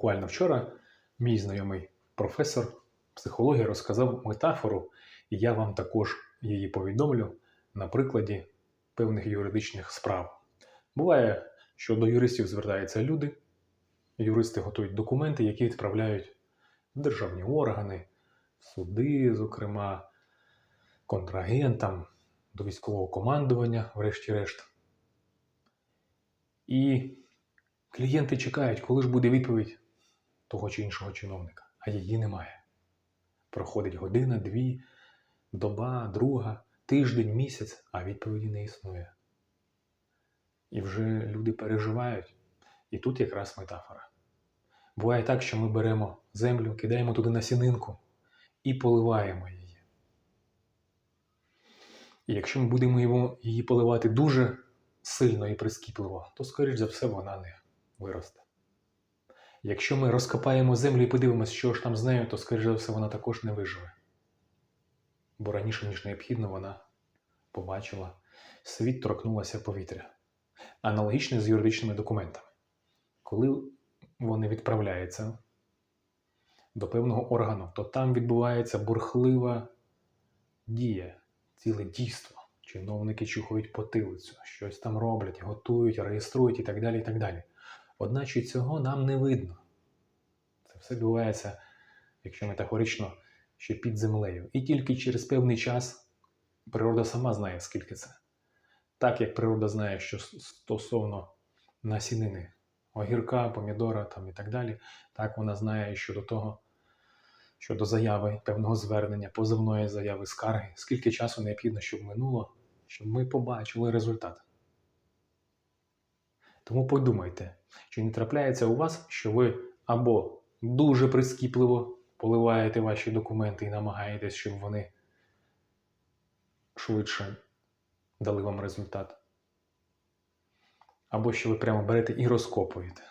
Буквально вчора мій знайомий професор психології розказав метафору, і я вам також її повідомлю на прикладі певних юридичних справ. Буває, що до юристів звертаються люди, юристи готують документи, які відправляють в державні органи, в суди, зокрема, контрагентам, до військового командування, врешті-решт. І клієнти чекають, коли ж буде відповідь того чи іншого чиновника, а її немає. Проходить година, дві, доба, друга, тиждень, місяць, а відповіді не існує. І вже люди переживають. І тут якраз метафора. Буває так, що ми беремо землю, кидаємо туди насінинку і поливаємо її. І якщо ми будемо її поливати дуже сильно і прискіпливо, то, скоріш за все, вона не виросте. Якщо ми розкопаємо землю і подивимося, що ж там з нею, то, скоріш за все, вона також не виживе. Бо раніше, ніж необхідно, вона побачила, світ торкнулася повітря. Аналогічно з юридичними документами. Коли вони відправляються до певного органу, то там відбувається бурхлива дія, ціле дійство. Чиновники чухають потилицю, щось там роблять, готують, реєструють і так далі. і так далі. Одначе цього нам не видно. Це все відбувається, якщо метафорично, ще під землею. І тільки через певний час природа сама знає, скільки це. Так як природа знає, що стосовно насінини огірка, помідора там і так далі, так вона знає щодо того, щодо заяви, певного звернення, позивної заяви, скарги, скільки часу необхідно, щоб минуло, щоб ми побачили результат. Тому подумайте, чи не трапляється у вас, що ви або дуже прискіпливо поливаєте ваші документи і намагаєтесь, щоб вони швидше дали вам результат. Або що ви прямо берете і розкопуєте,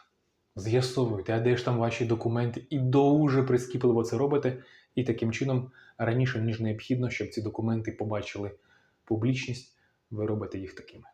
з'ясовуєте, а де ж там ваші документи, і дуже прискіпливо це робите, і таким чином, раніше, ніж необхідно, щоб ці документи побачили публічність, ви робите їх такими.